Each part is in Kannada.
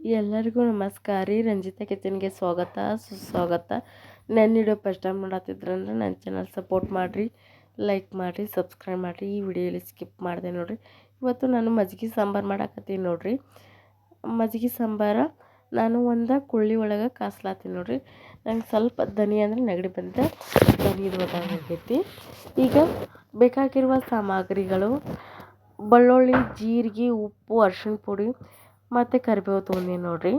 ಎಲ್ಲರಿಗೂ ನಮಸ್ಕಾರ ರೀ ರಂಜಿತಾ ಕಿಚನ್ಗೆ ಸ್ವಾಗತ ಸುಸ್ವಾಗತ ನನ್ನ ವಿಡಿಯೋ ಫಸ್ಟ್ ಟೈಮ್ ನೋಡತ್ತಿದ್ರಂದ್ರೆ ನನ್ನ ಚಾನಲ್ ಸಪೋರ್ಟ್ ಮಾಡಿರಿ ಲೈಕ್ ಮಾಡಿರಿ ಸಬ್ಸ್ಕ್ರೈಬ್ ಮಾಡಿರಿ ಈ ವಿಡಿಯೋಲಿ ಸ್ಕಿಪ್ ಮಾಡಿದೆ ನೋಡಿರಿ ಇವತ್ತು ನಾನು ಮಜ್ಜಿಗೆ ಸಾಂಬಾರು ಮಾಡಾಕತ್ತೀನಿ ನೋಡಿರಿ ಮಜ್ಜಿಗೆ ಸಾಂಬಾರು ನಾನು ಒಂದು ಕುಳ್ಳಿ ಒಳಗೆ ಕಾಸ್ಲಾತೀನಿ ನೋಡಿರಿ ನಂಗೆ ಸ್ವಲ್ಪ ದನಿ ಅಂದರೆ ನೆಗಡಿ ಬಂದಿದೆ ದನಿದು ಆಗೈತಿ ಈಗ ಬೇಕಾಗಿರುವ ಸಾಮಗ್ರಿಗಳು ಬೆಳ್ಳುಳ್ಳಿ ಜೀರಿಗೆ ಉಪ್ಪು ಅರ್ಶಿಣ ಪುಡಿ ಮತ್ತು ಕರಿಬೇವು ತೊಗೊಂಡೀನಿ ನೋಡಿರಿ.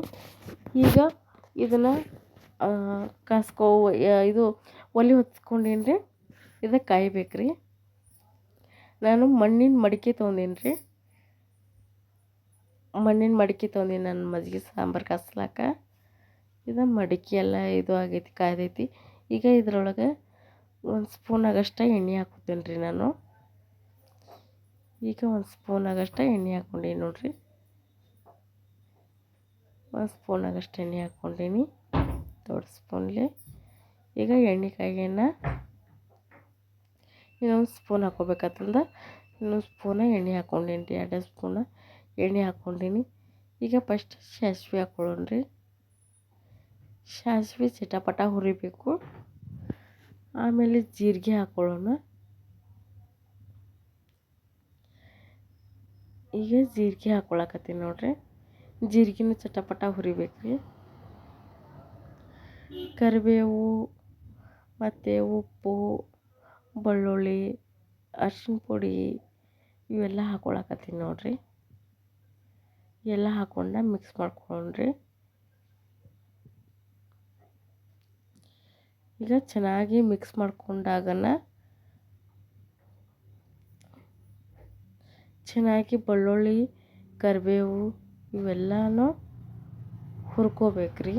ಈಗ ಇದನ್ನು ಕಾಸ್ಕೋ ಇದು ಒಲೆ ಹೊತ್ಸ್ಕೊಂಡೀನಿ ರೀ ಇದಕ್ಕೆ ಕಾಯ್ಬೇಕು ರೀ ನಾನು ಮಣ್ಣಿನ ಮಡಿಕೆ ತೊಗೊಂಡೀನಿ ರೀ ಮಣ್ಣಿನ ಮಡಿಕೆ ತೊಗೊಂಡೀನಿ ನಾನು ಮಜ್ಜಿಗೆ, ಸಾಂಬಾರು, ಕಾಸ್ಲಾಕ. ಇದು ಮಡಿಕೆ ಎಲ್ಲ ಇದು ಆಗೈತಿ, ಕಾಯ್ದೈತಿ. ಈಗ ಇದ್ರೊಳಗೆ ಒಂದು ಸ್ಪೂನ್ ಆಗಷ್ಟು ಎಣ್ಣೆ ಹಾಕೋತೀನಿ ರೀ ನಾನು. ಈಗ ಒಂದು ಸ್ಪೂನ್ ಆಗಷ್ಟ ಎಣ್ಣೆ ಹಾಕ್ಕೊಂಡೀನಿ ನೋಡಿರಿ. ಒಂದು ಸ್ಪೂನ್ ಆಗಷ್ಟು ಎಣ್ಣೆ ಹಾಕ್ಕೊಂಡೀನಿ. ದೊಡ್ಡ ಸ್ಪೂನ್ಲಿ ಈಗ ಎಣ್ಣೆ ಕಾಯಿಗೆನ ಇನ್ನೊಂದು ಸ್ಪೂನ್ ಹಾಕೋಬೇಕಂತಂದ ಇನ್ನೊಂದು ಸ್ಪೂನ ಎಣ್ಣೆ ಹಾಕ್ಕೊಂಡೀನಿ ರೀ ಎರಡು ಸ್ಪೂನ ಎಣ್ಣೆ ಹಾಕ್ಕೊಂಡೀನಿ. ಈಗ ಫಸ್ಟ್ ಸಾಸ್ವೆ ಹಾಕ್ಕೊಳ್ಳೋಣ ರೀ ಸಾಸ್ವೆ ಚಿಟಪಟ ಹುರಿಬೇಕು. ಆಮೇಲೆ ಜೀರಿಗೆ ಹಾಕ್ಕೊಳ್ಳೋಣ ಈಗ ಜೀರಿಗೆ ಹಾಕ್ಕೊಳಕತ್ತೀನಿ ನೋಡ್ರಿ. ಜೀರಿಗೆನೂ ಚಟಪಟ ಹುರಿಬೇಕು ರೀ ಕರಿಬೇವು, ಮತ್ತು ಉಪ್ಪು, ಬೆಳ್ಳುಳ್ಳಿ, ಅರ್ಶಿನ ಪುಡಿ ಇವೆಲ್ಲ ಹಾಕ್ಕೊಳಕತ್ತೀನಿ ನೋಡಿರಿ. ಎಲ್ಲ ಹಾಕೊಂಡ ಮಿಕ್ಸ್ ಮಾಡ್ಕೊಂಡ್ರಿ ಈಗ ಚೆನ್ನಾಗಿ ಮಿಕ್ಸ್ ಮಾಡ್ಕೊಂಡಾಗನ ಚೆನ್ನಾಗಿ ಬೆಳ್ಳುಳ್ಳಿ, ಕರಿಬೇವು ಇವೆಲ್ಲನೂ ಹುರ್ಕೋಬೇಕ್ರಿ.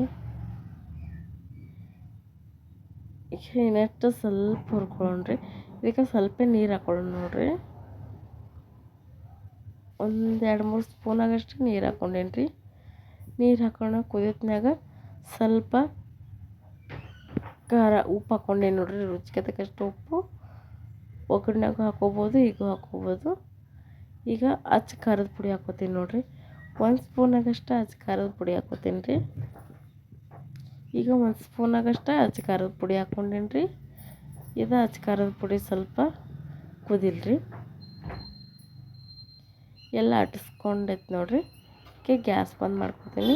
ಇನ್ನಷ್ಟು ಸ್ವಲ್ಪ ಹುರ್ಕೊಳ್ಳೋಣ್ರಿ. ಇದಕ್ಕೆ ಸ್ವಲ್ಪ ನೀರು ಹಾಕೊಳ್ಳೋಣ ನೋಡ್ರಿ. ಒಂದು ಎರಡು ಮೂರು ಸ್ಪೂನ್ ಆಗಷ್ಟು ನೀರು ಹಾಕ್ಕೊಂಡೇನಿ ರೀ ನೀರು ಹಾಕೋಣ ಕುದಿತ್ನಾಗ ಸ್ವಲ್ಪ ಖಾರ ಉಪ್ಪು ಹಾಕ್ಕೊಂಡೇನಿ ನೋಡ್ರಿ. ರುಚಿಗೆ ತಕ್ಕಷ್ಟು ಉಪ್ಪು. ಒಗ್ಗರಣೆಗೂ ಹಾಕೋಬೋದು, ಈಗೂ ಹಾಕೋಬೋದು. ಈಗ ಅಚ್ಚ ಖಾರದ ಪುಡಿ ಹಾಕೋತೀನಿ ನೋಡಿರಿ. ಒಂದು ಸ್ಪೂನಾಗಷ್ಟು ಅಚ್ಚ ಖಾರದ ಪುಡಿ ಹಾಕೋತೀನಿ ರೀ. ಈಗ ಒಂದು ಸ್ಪೂನಾಗಷ್ಟು ಅಚ್ಚ ಖಾರದ ಪುಡಿ ಹಾಕ್ಕೊಂಡೇನಿ ರೀ. ಇದು ಅಚ್ಚ ಖಾರದ ಪುಡಿ ಸ್ವಲ್ಪ ಕುದಿಲ್ರಿ ಎಲ್ಲ ಅಟಿಸ್ಕೊಂಡೈತೆ ನೋಡಿರಿ. ಅದಕ್ಕೆ ಗ್ಯಾಸ್ ಬಂದ್ ಮಾಡ್ಕೊತೀನಿ.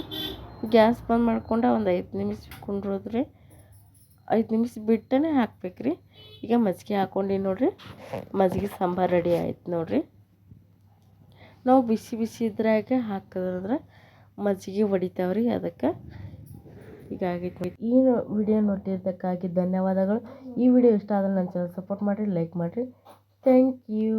ಗ್ಯಾಸ್ ಬಂದ್ ಮಾಡ್ಕೊಂಡು ಒಂದು ಐದು ನಿಮಿಷ ಕುಂಡ್ರೋದ್ರಿ ಐದು ನಿಮಿಷ ಬಿಟ್ಟೇ ಹಾಕ್ಬೇಕು ರೀ ಈಗ ಮಜ್ಜಿಗೆ ಹಾಕ್ಕೊಂಡು ನೋಡಿರಿ. ಮಜ್ಜಿಗೆ ಸಾಂಬಾರು ರೆಡಿ ಆಯ್ತು ನೋಡಿರಿ. ನಾವು ಬಿಸಿ ಬಿಸಿ ಇದ್ರಾಗ ಹಾಕಿದ್ರೆ ಮಜ್ಜಿಗೆ ಹೊಡಿತಾವ್ರಿ ಅದಕ್ಕೆ. ಹೀಗಾಗೈತಿ ಈ ವಿಡಿಯೋ ನೋಡಿದ್ದಕ್ಕಾಗಿ ಧನ್ಯವಾದಗಳು. ಈ ವಿಡಿಯೋ ಇಷ್ಟ ಆದರೆ ನನ್ನ ಚಾನಲ್ ಸಪೋರ್ಟ್ ಮಾಡಿರಿ ಲೈಕ್ ಮಾಡಿರಿ. Thank you